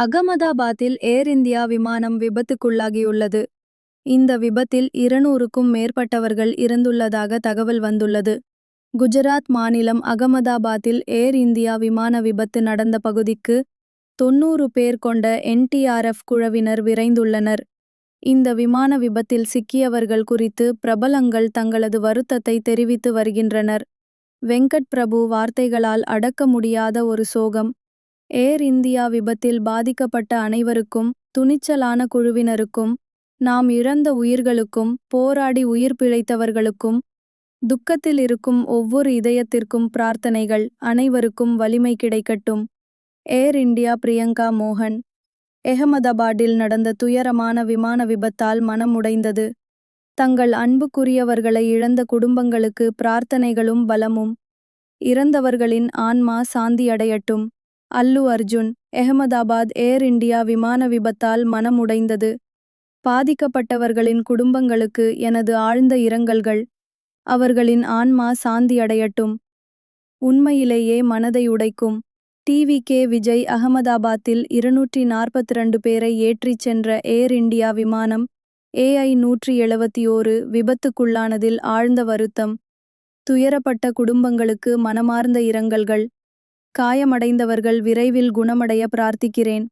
அகமதாபாத்தில் ஏர் இந்தியா விமானம் விபத்துக்குள்ளாகியுள்ளது. இந்த விபத்தில் இருநூறுக்கும் மேற்பட்டவர்கள் இறந்துள்ளதாக தகவல் வந்துள்ளது. குஜராத் மாநிலம் அகமதாபாத்தில் ஏர் இந்தியா விமான விபத்து நடந்த பகுதிக்கு தொண்ணூறு பேர் கொண்ட என்டிஆர்எஃப் குழுவினர் விரைந்துள்ளனர். இந்த விமான விபத்தில் சிக்கியவர்கள் குறித்து பிரபலங்கள் தங்களது வருத்தத்தை தெரிவித்து வருகின்றனர். வெங்கட் பிரபு வார்த்தைகளால் அடக்க முடியாத ஒரு சோகம். ஏர் இந்தியா விபத்தில் பாதிக்கப்பட்ட அனைவருக்கும் துணிச்சலான குழுவினருக்கும் நாம் இழந்த உயிர்களுக்கும் போராடி உயிர் பிழைத்தவர்களுக்கும் துக்கத்தில் இருக்கும் ஒவ்வொரு இதயத்திற்கும் பிரார்த்தனைகள் அனைவருக்கும் வலிமை கிடைக்கட்டும். ஏர் இந்தியா பிரியங்கா மோகன் எஹமதாபாடில் நடந்த துயரமான விமான விபத்தால் மனம் உடைந்தது. தங்கள் அன்புக்குரியவர்களை இழந்த குடும்பங்களுக்கு பிரார்த்தனைகளும் பலமும். இறந்தவர்களின் ஆன்மா சாந்தியடையட்டும். அல்லு அர்ஜுன் எஹமதாபாத் ஏர் இந்தியா விமான விபத்தால் மனமுடைந்தது பாதிக்கப்பட்டவர்களின் குடும்பங்களுக்கு எனது ஆழ்ந்த இரங்கல்கள். அவர்களின் ஆன்மா சாந்தியடையட்டும். உண்மையிலேயே மனதை உடைக்கும். டிவி கே விஜய் அகமதாபாத்தில் இருநூற்றி நாற்பத்திரண்டு பேரை ஏற்றிச் சென்ற ஏர் இந்தியா விமானம் ஏஐ நூற்றி எழுபத்தி ஓரு விபத்துக்குள்ளானதில் ஆழ்ந்த வருத்தம். துயரப்பட்ட குடும்பங்களுக்கு மனமார்ந்த இரங்கல்கள். காயமடைந்தவர்கள் விரைவில் குணமடைய பிரார்த்திக்கிறேன்.